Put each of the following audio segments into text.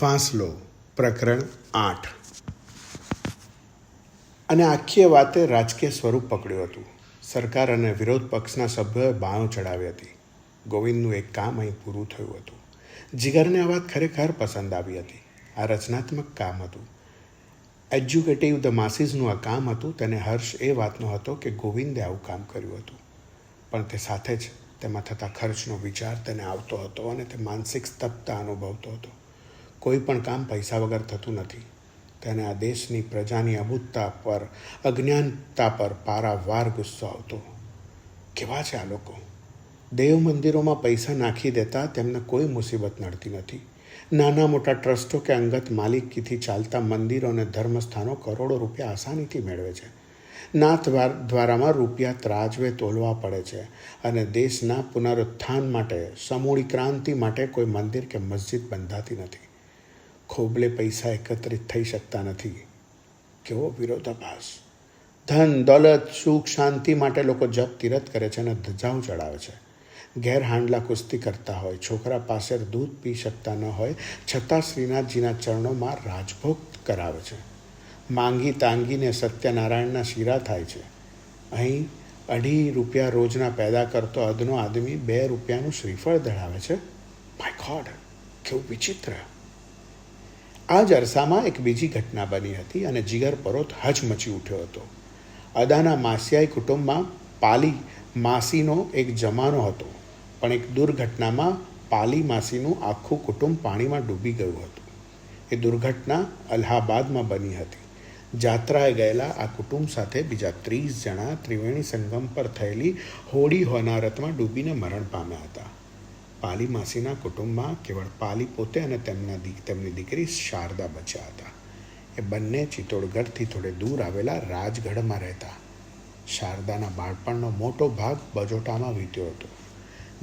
ફાંસલો પ્રકરણ આઠ. અને આખી વાતે રાજકીય સ્વરૂપ પકડ્યું હતું. સરકાર અને વિરોધ પક્ષના સભ્યોએ બાણો ચડાવી હતી. ગોવિંદનું એક કામ અહીં પૂરું થયું હતું. જીગરને આ વાત ખરેખર પસંદ આવી હતી. આ રચનાત્મક કામ હતું. એજ્યુકેટિવ ધ માસીસનું આ કામ હતું. તેને હર્ષ એ વાતનો હતો કે ગોવિંદે આવું કામ કર્યું હતું. પણ તે સાથે જ તેમાં થતા ખર્ચનો વિચાર તેને આવતો હતો અને તે માનસિક સ્તબ્ધતા અનુભવતો હતો. કોઈ પણ કામ પૈસા વગર થતું નથી. તેને આ દેશની પ્રજાની અબૂતતા પર, અજ્ઞાનતા પર પારાવાર ગુસ્સો આવતો. કેવા છે આ લોકો? દેવ મંદિરોમાં પૈસા નાખી દેતા તેમને કોઈ મુસીબત નડતી નથી. નાના મોટા ટ્રસ્ટો કે અંગત માલિકીથી ચાલતા મંદિરો અને ધર્મસ્થાનો કરોડો રૂપિયા આસાનીથી મેળવે છે. નાથ દ્વારામાં રૂપિયા ત્રાજવે તોલવા પડે છે અને દેશના પુનરુત્થાન માટે, સમૂળી ક્રાંતિ માટે કોઈ મંદિર કે મસ્જિદ બંધાતી નથી. ખોબલે પૈસા એકત્રિત થઈ શકતા નથી. કેવો વિરોધાભાસ. ધન, દોલત, સુખ, શાંતિ માટે લોકો જપ, તીરથ કરે છે અને ધજાઓ ચડાવે છે. ઘેર હાંડલા કુસ્તી કરતા હોય, છોકરા પાસે દૂધ પી શકતા ન હોય, છતાં શ્રીનાથજીના ચરણોમાં રાજભોગ કરાવે છે. માંગી તાંગીને સત્યનારાયણના શીરા થાય છે. અહીં અઢી રૂપિયા રોજના પેદા કરતો અદનો આદમી બે રૂપિયાનું શ્રીફળ ધરાવે છે. માય ગોડ કેવું વિચિત્ર. આ જ અરસામાં એક બીજી ઘટના બની હતી અને જીગર પરોત હચમચી ઉઠ્યો હતો. અદાના માસિયાઈ કુટુંબમાં પાલી માસીનો એક જમાનો હતો, પણ એક દુર્ઘટનામાં પાલી માસીનું આખું કુટુંબ પાણીમાં ડૂબી ગયું હતું. એ દુર્ઘટના અલ્હાબાદમાં બની હતી. જાત્રાએ ગયેલા આ કુટુંબ સાથે બીજા ત્રીસ જણા ત્રિવેણી સંગમ પર થયેલી હોળી હોનારતમાં ડૂબીને મરણ પામ્યા હતા. પાલી માસીના કુટુંબમાં કેવળ પાલી પોતે અને તેમના તેમની દીકરી શારદા બચ્યા હતા. એ બંને ચિત્તોડગઢથી થોડે દૂર આવેલા રાજગઢમાં રહેતા. શારદાના બાળપણનો મોટો ભાગ બજોટામાં વીત્યો હતો.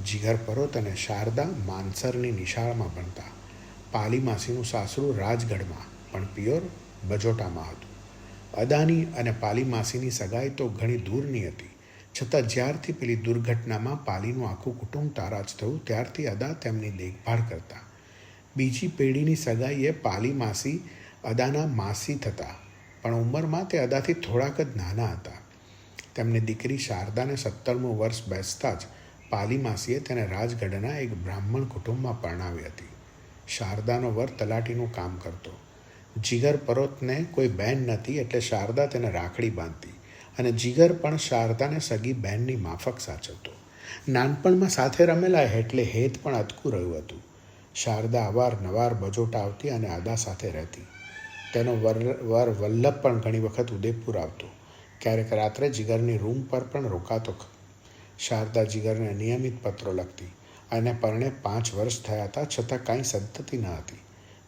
જીગર પરોત અને શારદા માનસરની નિશાળમાં ભણતા પાલી માસીનું સાસરું રાજગઢમાં, પણ પિયોર બજોટામાં હતું. અદાની અને પાલી માસીની સગાઈ તો ઘણી દૂરની હતી. છતાં જ્યારથી પેલી દુર્ઘટનામાં પાલીનું આખું કુટુંબ તારાજ થયું, ત્યારથી અદા તેમની દેખભાળ કરતા. બીજી પેઢીની સગાઈએ પાલી માસી અદાના માસી થતા, પણ ઉંમરમાં તે અદાથી થોડાક જ નાના હતા. તેમની દીકરી શારદાને સત્તરમું વર્ષ બેસતા જ પાલી માસીએ તેને રાજગઢના એક બ્રાહ્મણ કુટુંબમાં પરણાવી હતી. શારદાનો વર તલાટીનું કામ કરતો. જીગર પરોતને કોઈ બહેન નથી એટલે શારદા તેને રાખડી બાંધતી. અને જીગર પણ શારદાને સગી બહેનની માફક સાચવતો. નાનપણમાં સાથે રમેલા એટલે હેત પણ અટકું રહ્યું હતું. શારદા અવારનવાર બજોટા આવતી અને આદા સાથે રહેતી. તેનો વર વર વલ્લભ પણ ઘણી વખત ઉદયપુર આવતો. ક્યારેક રાત્રે જીગરની રૂમ પર પણ રોકાતો શારદા જીગરને નિયમિત પત્રો લખતી અને પરણે પાંચ વર્ષ થયા હતા છતાં કાંઈ સંતતિ ન હતી.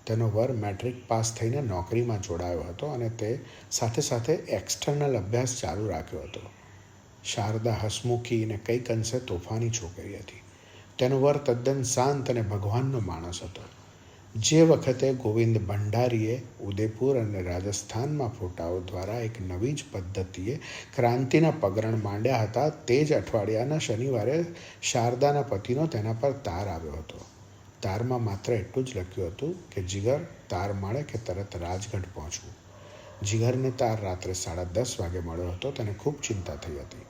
તેનો વર મેટ્રિક પાસ થઈને નોકરીમાં જોડાયો હતો અને તે સાથે સાથે એક્સટર્નલ અભ્યાસ ચાલુ રાખ્યો હતો. શારદા હસમુખી અને કંઈક અંશે તોફાની છોકરી હતી. તેનો વર તદ્દન શાંત અને ભગવાનનો માણસ હતો. જે વખતે ગોવિંદ ભંડારીએ ઉદયપુર અને રાજસ્થાનમાં ફોટાઓ દ્વારા એક નવી જ પદ્ધતિએ ક્રાંતિના પગરણ માંડ્યા હતા, તે જ અઠવાડિયાના શનિવારે શારદાના પતિનો તેના પર તાર આવ્યો હતો. તારમાં માત્ર એટલું જ લખ્યું હતું કે જીગર તાર મળે કે તરત રાજગઢ પહોંચવું. જીગરને તાર રાત્રે સાડા દસ વાગે મળ્યો હતો, તેને ખૂબ ચિંતા થઈ હતી.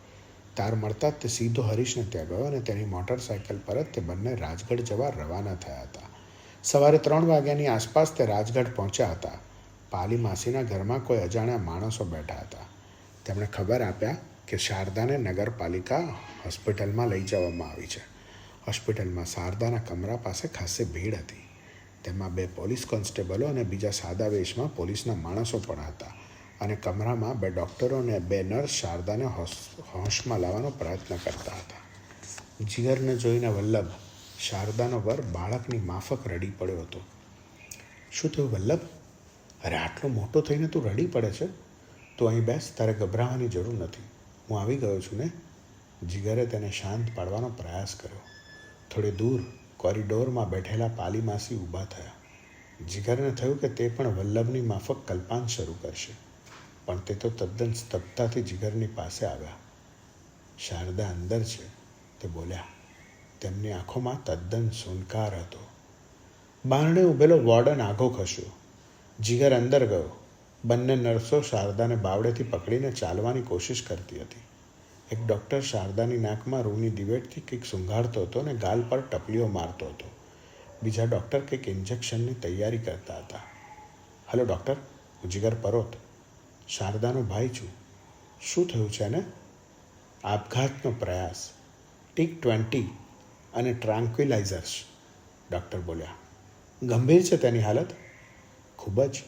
તાર મળતા જ તે સીધો હરીશને ત્યાં ગયો અને તેની મોટરસાયકલ પર જ તે બંને રાજગઢ જવા રવાના થયા હતા. સવારે ત્રણ વાગ્યાની આસપાસ તે રાજગઢ પહોંચ્યા હતા. પાલી માસીના ઘરમાં કોઈ અજાણ્યા માણસો બેઠા હતા. તેમણે ખબર આપ્યા કે શારદાને નગરપાલિકા હોસ્પિટલમાં લઈ જવામાં આવી છે. હોસ્પિટલમાં શારદાના કમરા પાસે ખાસે ભીડ હતી. તેમાં બે પોલીસ કોન્સ્ટેબલો અને બીજા સાદા વેશમાં પોલીસના માણસો પણ હતા અને કમરામાં બે ડૉક્ટરો અને બે નર્સ શારદાને હોશમાં લાવવાનો પ્રયત્ન કરતા હતા. જીગરને જોઈને વલ્લભ, શારદાનો વર બાળકની માફક રડી પડ્યો હતો. શું થયું વલ્લભ? અરે, આટલો મોટો થઈને તું રડી પડે છે? તો અહીં બેસ, તારે ગભરાવાની જરૂર નથી. હું આવી ગયો છું ને? જીગરે તેને શાંત પાડવાનો પ્રયાસ કર્યો. થોડે દૂર કોરિડોરમાં બેઠેલા પાલીમાસી ઊભા થયા. જીગરને થયું કે તે પણ વલ્લભની માફક કલ્પાન શરૂ કરશે. પણ તે તો તદ્દન સ્તબ્ધતાથી જીગરની પાસે આવ્યા. શારદા અંદર છે. તે બોલ્યા, તેમની આંખોમાં તદ્દન સુનકાર હતો. બારણે ઊભેલો વોર્ડન આઘો ખસ્યો જીગર અંદર ગયો. બંને નર્સો શારદાને બાવડેથી પકડીને ચાલવાની કોશિશ કરતી હતી. એક ડૉક્ટર શારદાની નાકમાં રૂની દિવેટથી કંઈક સૂંઘાડતો હતો અને ગાલ પર ટપલીઓ મારતો હતો. બીજા ડૉક્ટર કંઈક ઇન્જેક્શનની તૈયારી કરતા હતા. હલો ડૉક્ટર, હું જીગર પરોત. શારદાનો ભાઈ છું. શું થયું છે ને આપઘાતનો પ્રયાસ. ટીક ટ્વેન્ટી અને ટ્રાન્ક્વિલાઇઝર્સ. ડૉક્ટર બોલ્યા. ગંભીર છે તેની હાલત? ખૂબ જ.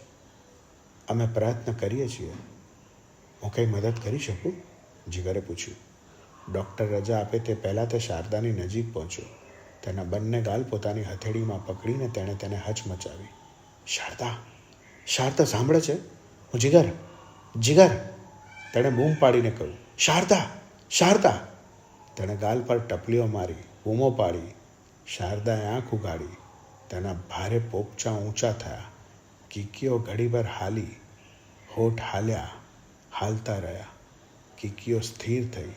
અમે પ્રયત્ન કરીએ છીએ. હું કંઈ મદદ કરી શકું? જીગરે પૂછ્યું, ડૉક્ટર રજા આપે તે પહેલાં તે શારદાની નજીક પહોંચ્યો. તેના બંને ગાલ પોતાની હથેળીમાં પકડીને તેણે તેને હચમચાવી શારદા શારદા સાંભળે છે? હું જીગર જીગર. તેણે બૂમ પાડીને કહ્યું, શારદા શારદા. તેણે ગાલ પર ટપલીઓ મારી, બૂમો પાડી, શારદાએ આંખ ઉગાડી તેના ભારે પોપચા ઊંચા થયા, કીકીઓ ઘડીભર હાલી, હોઠ હાલ્યા, હાલતા રહ્યા. કીકીઓ સ્થિર થઈ,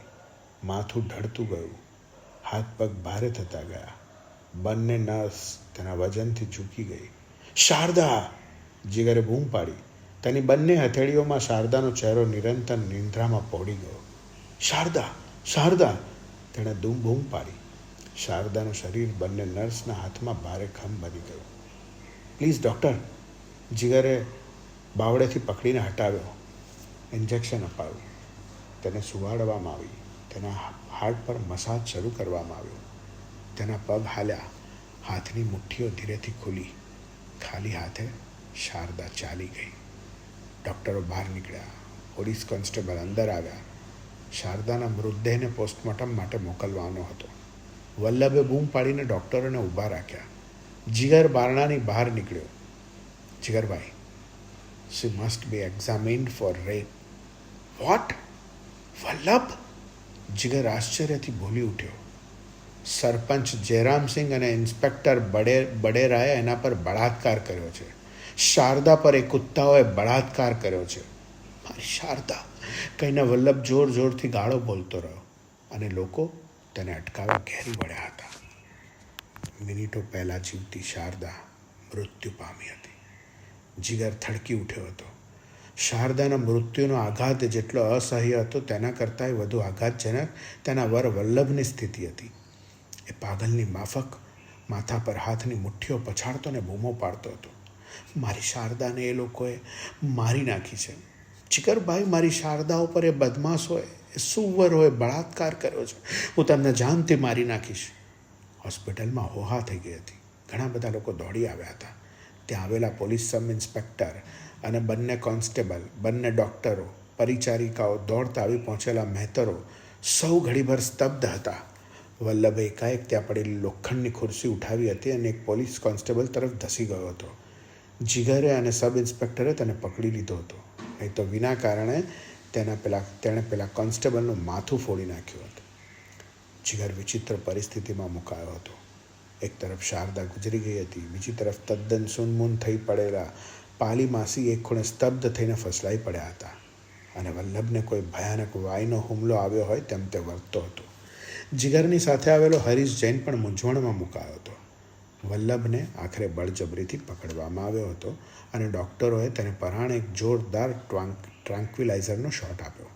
માથું ઢળતું ગયું. હાથ પગ ભારે થતા ગયા. બંને નસ તેના વજનથી ઝૂકી ગઈ. શારદા! જીગરે બૂમ પાડી. તેની બંને હથેળીઓમાં શારદાનો ચહેરો નિરંતર નિંદ્રામાં પહોળી ગયો. શારદા! શારદા! તેણે ધૂમ બૂમ પાડી. શારદાનું શરીર બંને નર્સના હાથમાં ભારે ખમ બની ગયું. Please, doctor! જીગરે બાવડેથી પકડીને હટાવ્યો. ઇન્જેક્શન અપાવ્યું તેને સુવાડવામાં આવી. તેના હાર્ટ પર મસાજ શરૂ કરવામાં આવ્યો. તેના પગ હાલ્યા, હાથની મુઠ્ઠીઓ ધીરેથી ખુલી. ખાલી હાથે શારદા ચાલી ગઈ. ડૉક્ટરો બહાર નીકળ્યા. પોલીસ કોન્સ્ટેબલ અંદર આવ્યા. શારદાના મૃતદેહને પોસ્ટમોર્ટમ માટે મોકલવાનો હતો. વલ્લભે બૂમ પાડીને ડૉક્ટરોને ઊભા રાખ્યા. જીગર બારણાની બહાર નીકળ્યો. જીગરભાઈ she must be examined for rape what Vallabh Jigar આશ્ચર્યથી બોલી ઉઠ્યો. સરપંચ જયરામસિંહ અને ઇન્સ્પેક્ટર બડે, બડેરાએ એના પર બળાત્કાર કર્યો છે. શારદા પર એ કુત્તાઓએ બળાત્કાર કર્યો છે. મારી શારદા, કહીને વલ્લભ જોર જોરથી ગાળો બોલતો રહ્યો અને લોકો તેને અટકાવવા ઘેરી વળ્યા હતા. મિનિટો પહેલાં જીવતી શારદા મૃત્યુ પામી હતી. જીગર થડકી ઉઠ્યો હતો. શારદાના મૃત્યુનો આઘાત જેટલો અસહ્ય હતો, તેના કરતાંય વધુ આઘાતજનક તેના વર વલ્લભની સ્થિતિ હતી. એ પાગલની માફક માથા પર હાથની મુઠ્ઠીઓ પછાડતો ને બૂમો પાડતો હતો. મારી શારદાને એ લોકોએ મારી નાખી છે. ચિકરભાઈ, મારી શારદા ઉપર એ બદમાશ હોય, એ સુવર હોય, બળાત્કાર કર્યો છે. હું તમને જાનથી મારી નાખીશ. હોસ્પિટલમાં હોહા થઈ ગઈ હતી. ઘણા બધા લોકો દોડી આવ્યા હતા. ત્યાં આવેલા પોલીસ સબ ઇન્સ્પેક્ટર અને બંને કોન્સ્ટેબલ, બંને ડૉક્ટરો, પરિચારિકાઓ દોડતા આવી પહોંચેલા મહેતરો સૌ ઘડીભર સ્તબ્ધ હતા. વલ્લભે એકાએક ત્યાં પડેલી લોખંડની ખુરશી ઉઠાવી હતી અને એક પોલીસ કોન્સ્ટેબલ તરફ ધસી ગયો હતો. જીગરે અને સબ ઇન્સ્પેક્ટરે તેને પકડી લીધો હતો. નહીં તો વિના કારણે તેના પેલા, તેણે પેલા કોન્સ્ટેબલનું માથું ફોડી નાખ્યું હતું. જીગર વિચિત્ર પરિસ્થિતિમાં મુકાયો હતો. એક તરફ શારદા ગુજરી ગઈ હતી, બીજી તરફ તદ્દન સુનમૂન થઈ પડેલા પાલી માસી એક ખૂણે સ્તબ્ધ થઈને ફસલાઈ પડ્યા હતા. અને વલ્લભને કોઈ ભયાનક વાયનો હુમલો આવ્યો હોય તેમ તે વર્તતો હતો. જીગરની સાથે આવેલો હરીશ જૈન પણ મૂંઝવણમાં મુકાયો હતો. વલ્લભને આખરે બળજબરીથી પકડવામાં આવ્યો હતો અને ડૉક્ટરોએ તેને પરાણે એક જોરદાર ટ્વાંક ટ્રાન્ક્વિલાઇઝરનો શોટ આપ્યો.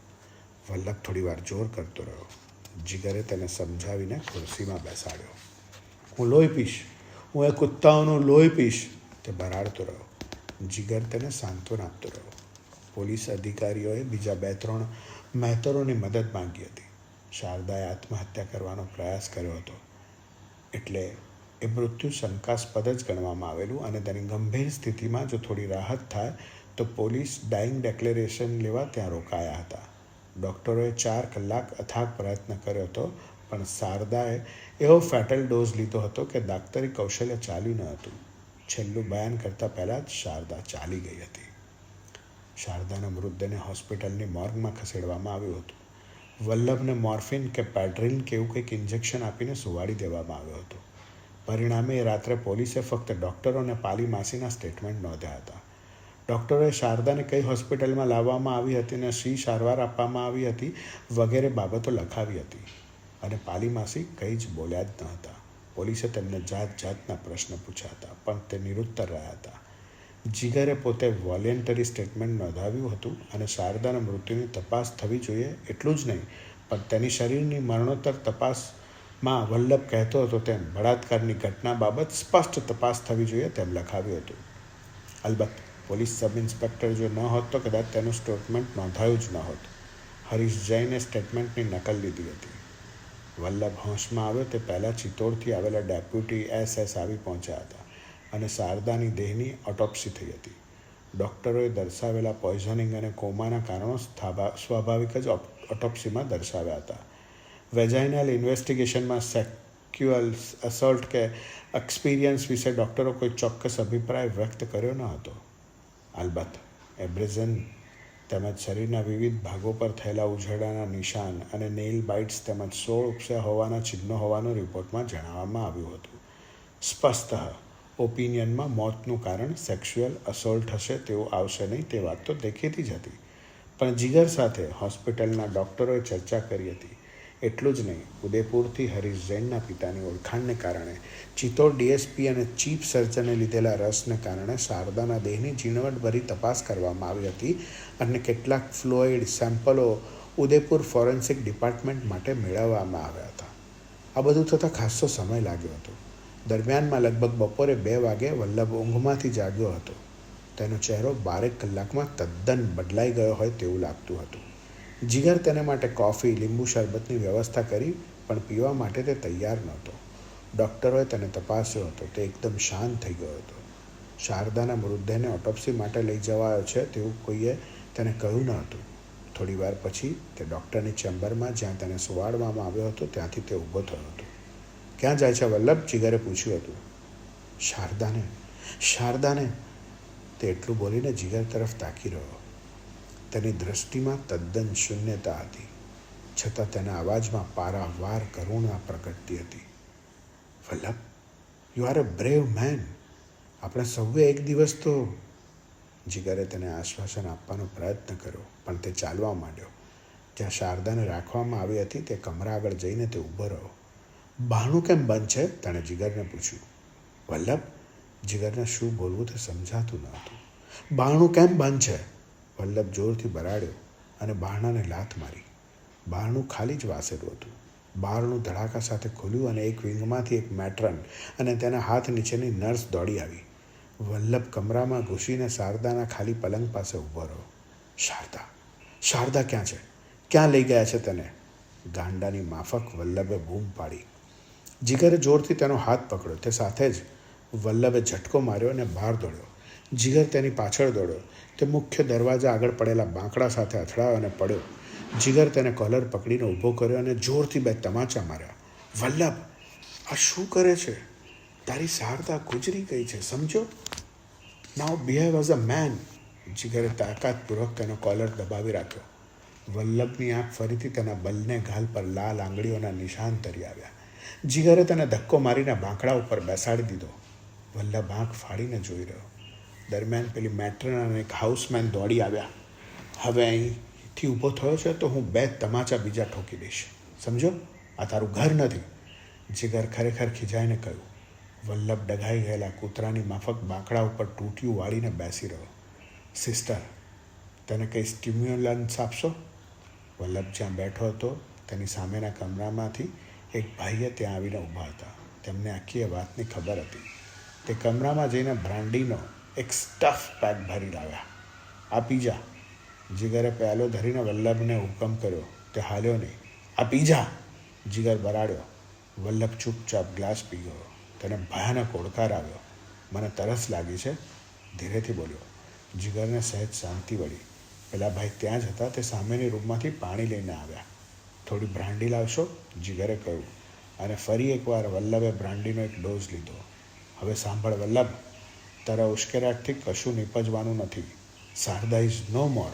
વલ્લભ થોડીવાર જોર કરતો રહ્યો. જીગરે તેને સમજાવીને ખુરશીમાં બેસાડ્યો. હું લોહી પીશ. હું એ કુત્તાઓનું લોહી પીશ. તે બરાડતો રહ્યો. જીગર તેને સાંત્વન આપતો રહ્યો. પોલીસ અધિકારીઓએ બીજા બે ત્રણ મહેતરોની મદદ માંગી હતી. શારદાએ આત્મહત્યા કરવાનો પ્રયાસ કર્યો હતો. એટલે એ મૃત્યુ શંકાસ્પદ જ ગણવામાં આવેલું અને તેની ગંભીર સ્થિતિમાં જો થોડી રાહત થાય, તો પોલીસ ડાઇંગ ડેક્લેરેશન લેવા ત્યાં રોકાયા હતા. ડૉક્ટરોએ ચાર કલાક અથાગ પ્રયત્ન કર્યો હતો, પણ શારદાએ એવો ફેટલ ડોઝ લીધો હતો કે દાક્તરી કૌશલ્ય ચાલ્યું ન હતું. છેલ્લું બયાન કરતાં પહેલાં જ શારદા ચાલી ગઈ હતી. શારદાના મૃતદેહને હોસ્પિટલની મોર્ગમાં ખસેડવામાં આવ્યું હતું. વલ્લભને મોર્ફિન કે પેટ્રિન કે એવું કંઈક ઇન્જેક્શન આપીને સુવાડી દેવામાં આવ્યો હતો. પરિણામે રાત્રે પોલીસે ફક્ત ડૉક્ટરો અને પાલી માસીના સ્ટેટમેન્ટ નોંધ્યા હતા. ડૉક્ટરોએ શારદાને કઈ હોસ્પિટલમાં લાવવામાં આવી હતી અને શી સારવાર આપવામાં આવી હતી વગેરે બાબતો લખાવી હતી. અને પાલી માસી કંઈ જ બોલ્યા જ ન હતા. પોલીસે તેમને જાત જાતના પ્રશ્ન પૂછ્યા હતા પણ તે નિરુત્તર રહ્યા હતા. જીગરે પોતે વોલેન્ટરી સ્ટેટમેન્ટ નોંધાવ્યું હતું અને શારદાના મૃત્યુની તપાસ થવી જોઈએ એટલું જ નહીં, પણ તેની શરીરની મરણોત્તર તપાસમાં વલ્લભ કહેતો હતો તેમ બળાત્કારની ઘટના બાબત સ્પષ્ટ તપાસ થવી જોઈએ તેમ લખાવ્યું હતું. અલબત્ત, પોલીસ સબ ઇન્સ્પેક્ટર જો ન હોત તો કદાચ તેનું સ્ટેટમેન્ટ નોંધાયું જ ન હોત હરીશ જૈને સ્ટેટમેન્ટની નકલ લીધી હતી. વલ્લભ હોશમાં આવ્યો તે પહેલાં ચિત્તોડથી આવેલા ડેપ્યુટી એસ એસ આવી પહોંચ્યા હતા અને શારદાની દેહની ઓટોપ્સી થઈ હતી. ડૉક્ટરોએ દર્શાવેલા પોઈઝનિંગ અને કોમાના કારણો સ્વાભાવિક જ ઓટોપ્સીમાં દર્શાવ્યા હતા. વેજાઇનલ ઇન્વેસ્ટિગેશનમાં સેક્યુઅલ અસોલ્ટ કે એક્સપિરિયન્સ વિશે ડૉક્ટરો કોઈ ચોક્કસ અભિપ્રાય વ્યક્ત કર્યો ન હતો. અલબત્ત, એબ્રેઝન તેમજ શરીરના વિવિધ ભાગો પર થયેલા ઉઝરડાના નિશાન અને નેઇલ બાઇટ્સ તેમજ સોળ ઉપસ્યા હોવાના ચિહ્નો હોવાનું રિપોર્ટમાં જણાવવામાં આવ્યું હતું. સ્પષ્ટ ઓપિનિયનમાં મોતનું કારણ સેક્સ્યુઅલ અસોલ્ટ હશે તેવું આવશે નહીં તે વાત તો દેખીતી જ હતી. પણ જીગર સાથે હોસ્પિટલના ડૉક્ટરોએ ચર્ચા કરી હતી. એટલું જ નહીં, ઉદયપુરથી હરીશ જૈનના પિતાની ઓળખાણને કારણે ચિત્તોડ ડીએસપી અને ચીફ સર્જને લીધેલા રસને કારણે શારદાના દેહની ઝીણવટભરી તપાસ કરવામાં આવી હતી અને કેટલાક ફ્લોઇડ સેમ્પલો ઉદયપુર ફોરેન્સિક ડિપાર્ટમેન્ટ માટે મેળવવામાં આવ્યા હતા. આ બધું થતાં ખાસો સમય લાગ્યો હતો. દરમિયાનમાં લગભગ બપોરે બે વાગે વલ્લભ ઊંઘમાંથી જાગ્યો હતો. તેનો ચહેરો બારેક કલાકમાં તદ્દન બદલાઈ ગયો હોય તેવું લાગતું હતું. જીગર તેને માટે કોફી, લીંબુ શરબતની વ્યવસ્થા કરી, પણ પીવા માટે તે તૈયાર નહોતો. ડૉક્ટરોએ તેને તપાસ્યો હતો તે એકદમ શાંત થઈ ગયો હતો. શારદાના મૃતદેહને ઓટોપ્સી માટે લઈ જવાયો છે તેવું કોઈએ તેને કહ્યું ન હતું. થોડી વાર પછી તે ડૉક્ટરની ચેમ્બરમાં જ્યાં તેને સુવાડવામાં આવ્યો હતો ત્યાંથી તે ઊભો થયો હતો. ક્યાં જાય છે વલ્લભ? જીગરે પૂછ્યું હતું. શારદાને શારદાને, તે એટલું બોલીને જીગર તરફ તાકી રહ્યો. તેની દૃષ્ટિમાં તદ્દન શૂન્યતા હતી. છતાં તેના અવાજમાં પારાવાર કરુણા પ્રગટતી હતી. Vallabh you are a brave man આપણે સૌએ એક દિવસ તો જીગરે તેને આશ્વાસન આપવાનો પ્રયત્ન કર્યો, પણ તે ચાલવા માંડ્યો. જ્યાં શારદાને રાખવામાં આવી હતી, તે કમરા આગળ જઈને તે ઊભો રહ્યો. બહાણું કેમ બંધ છે? તેણે જીગરને પૂછ્યું. વલ્લભ, જીગરને શું બોલવું તે સમજાતું ન હતું બહાણું કેમ બંધ છે? વલ્લભ જોરથી બરાડ્યો અને બારણાને લાત મારી. બારણું ખાલી જ વાસેલું હતું. બારણું ધડાકા સાથે ખુલ્યું અને એક વિંગમાંથી એક મેટ્રન અને તેના હાથ નીચેની નર્સ દોડી આવી. વલ્લભ કમરામાં ઘૂસીને શારદાના ખાલી પલંગ પાસે ઊભો રહ્યો. શારદા શારદા ક્યાં છે? ક્યાં લઈ ગયા છે તેને? ગાંડાની માફક વલ્લભે બૂમ પાડી. જીગરે જોરથી તેનો હાથ પકડ્યો. તે સાથે જ વલ્લભે ઝટકો માર્યો અને બહાર દોડ્યો. જીગર તેની પાછળ દોડ્યો. તે મુખ્ય દરવાજા આગળ પડેલા બાંકડા સાથે અથડાયો અને પડ્યો. જીગર તેને કોલર પકડીને ઊભો કર્યો અને જોરથી બે તમાચા માર્યા. વલ્લભ, આ શું કરે છે? તારી સારતા ગુજરી ગઈ છે, સમજો? Now behave as a man જીગરે તાકાતપૂર્વક તેનો કોલર દબાવી રાખ્યો. વલ્લભની આંખ ફરીથી તેના બલને ગાલ પર લાલ આંગળીઓના નિશાન તરી આવ્યા. જીગરે તેને ધક્કો મારીને બાંકડા ઉપર બેસાડી દીધો. વલ્લભ આંખ ફાડીને જોઈ રહ્યો. દરમિયાન પેલી મેટ્રન અને એક હાઉસમેન દોડી આવ્યા. હવે અહીંથી ઊભો થયો છે તો હું બે તમાચા બીજા ઠોકી દઈશ. સમજો? આ તારું ઘર નથી. જીગર ખરેખર ખીજાઈને કહ્યું, વલ્લભ ડઘાઈ ગયેલા કૂતરાની માફક બાંકડા ઉપર તૂટ્યું વાળીને બેસી રહ્યો. સિસ્ટર, તેને કંઈ સ્ટિમ્યુલન્સ આપશો? વલ્લભ જ્યાં બેઠો હતો, તેની સામેના કમરામાંથી એક ભાઈએ ત્યાં આવીને ઊભા હતા. તેમને આખી એ વાતની ખબર હતી. તે કમરામાં જઈને બ્રાન્ડીનો એક સ્ટફ પેક ભરી લાવ્યા. આ પીજા. જીગરે પહેલો ધરીને વલ્લભને હુકમ કર્યો તે હાલ્યો નહીં. આ પીજા. જીગર બરાડ્યો. વલ્લભ ચૂપચાપ ગ્લાસ પી ગયો. તેને ભયાનક ઓળકાર આવ્યો. મને તરસ લાગી છે. ધીરેથી બોલ્યો. જીગરને સહેજ શાંતિ વળી. પેલા ભાઈ ત્યાં જ હતા, તે સામેની રૂમમાંથી પાણી લઈને આવ્યા. થોડી બ્રાન્ડી લાવશો? જીગરે કહ્યું. અને ફરી એકવાર વલ્લભે બ્રાન્ડીનો એક ડોઝ લીધો. હવે સાંભળ વલ્લભ તારા ઉશ્કેરાટથી કશું નીપજવાનું નથી. Sharada is no more.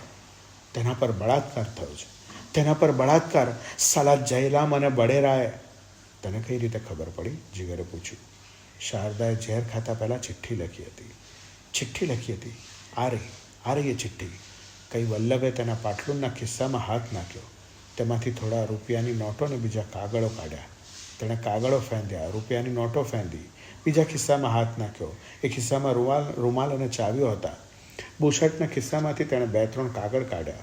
તેના પર બળાત્કાર થયો છે. તેના પર બળાત્કાર. સાલા જયલામ અને બડેરાએ તને કઈ રીતે ખબર પડી? જીગરે પૂછ્યું. શારદાએ ઝેર ખાતા પહેલાં ચિઠ્ઠી લખી હતી. ચિઠ્ઠી લખી હતી? આ રહી આ રહી એ ચિઠ્ઠી. કઈ વલ્લભે તેના પાટલુનના ખિસ્સામાં હાથ નાખ્યો. તેમાંથી થોડા રૂપિયાની નોટો અને બીજા કાગળો કાઢ્યા. તેણે કાગળો ફેંદ્યા. રૂપિયાની નોટો ફેંદી. બીજા ખિસ્સામાં હાથ નાખ્યો. એ ખિસ્સામાં રૂમાલ રૂમાલ અને ચાવીઓ હતા. બુશર્ટના ખિસ્સામાંથી તેણે બે, ત્રણ કાગળ કાઢ્યા.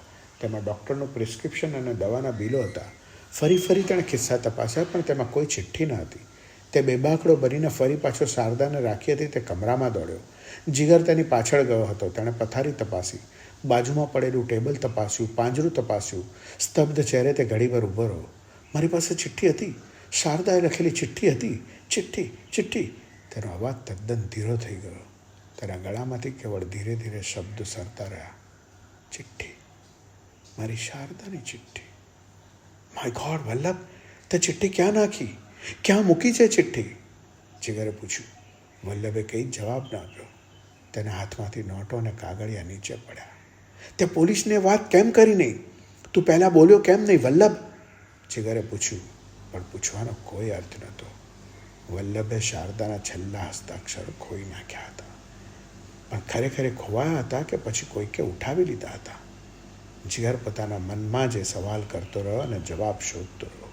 તેમાં ડૉક્ટરનું પ્રિસ્ક્રિપ્શન અને દવાના બિલો હતા. ફરી ફરી તેણે ખિસ્સા તપાસ્યા, પણ તેમાં કોઈ ચિઠ્ઠી ન હતી. તે બેબાકડો બનીને ફરી પાછો શારદાને રાખી હતી, તે કમરામાં દોડ્યો. જીગર તેની પાછળ ગયો હતો. તેણે પથારી તપાસી. બાજુમાં પડેલું ટેબલ તપાસ્યું, પાંજરું તપાસ્યું. સ્તબ્ધ ચહેરે તે ઘડીભર ઊભો રહ્યો. મારી પાસે ચિઠ્ઠી હતી. શારદાએ લખેલી ચિઠ્ઠી હતી. ચિઠ્ઠી ચિઠ્ઠી. તેનો અવાજ તદ્દન ધીરો થઈ ગયો. તેના ગળામાંથી કેવળ ધીરે ધીરે શબ્દ સરતા રહ્યા. ચિઠ્ઠી. મારી શારદાની ચિઠ્ઠી. માય ગોડ વલ્લભ, તે ચિઠ્ઠી ક્યાં નાખી? ક્યાં મૂકી છે ચિઠ્ઠી? જીગરે પૂછ્યું. વલ્લભે કંઈ જવાબ ન આપ્યો. તેના હાથમાંથી નોટો અને કાગળિયા નીચે પડ્યા. તે પોલીસને વાત કેમ કરી નહીં? તું પહેલાં બોલ્યો કેમ નહીં, વલ્લભ? જીગરે પૂછ્યું. પણ પૂછવાનો કોઈ અર્થ નહોતો. વલ્લભે શારદાના છેલ્લા હસ્તાક્ષર ખોઈ નાખ્યા હતા. પણ ખરેખર ખોવાયા હતા કે પછી કોઈકે ઉઠાવી લીધા હતા? જીગર પોતાના મનમાં જે સવાલ કરતો રહ્યો અને જવાબ શોધતો રહ્યો.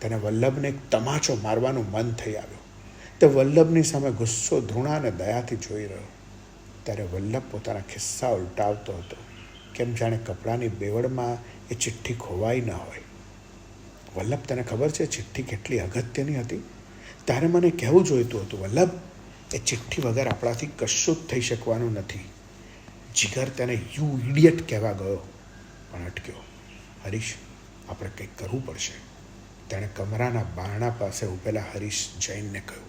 તેને વલ્લભને એક તમાચો મારવાનું મન થઈ આવ્યું. તે વલ્લભની સામે ગુસ્સો, ધૃણા અને દયાથી જોઈ રહ્યો. ત્યારે વલ્લભ પોતાના ખિસ્સા ઉલટાવતો હતો કેમ જાણે કપડાની બેવડમાં એ ચિઠ્ઠી ખોવાઈ ન હોય. વલ્લભ, તને ખબર છે ચિઠ્ઠી કેટલી અગત્યની હતી? તારે મને કહેવું જોઈતું હતું, વલ્લભ, એ ચિઠ્ઠી વગર આપણાથી કશું જ થઈ શકવાનું નથી. જીગર તેને યુ ઇડિયટ કહેવા ગયો, પણ અટક્યો. હરીશ, આપણે કંઈક કરવું પડશે. તેણે કમરાના બારણા પાસે ઊભેલા હરીશ જૈનને કહ્યું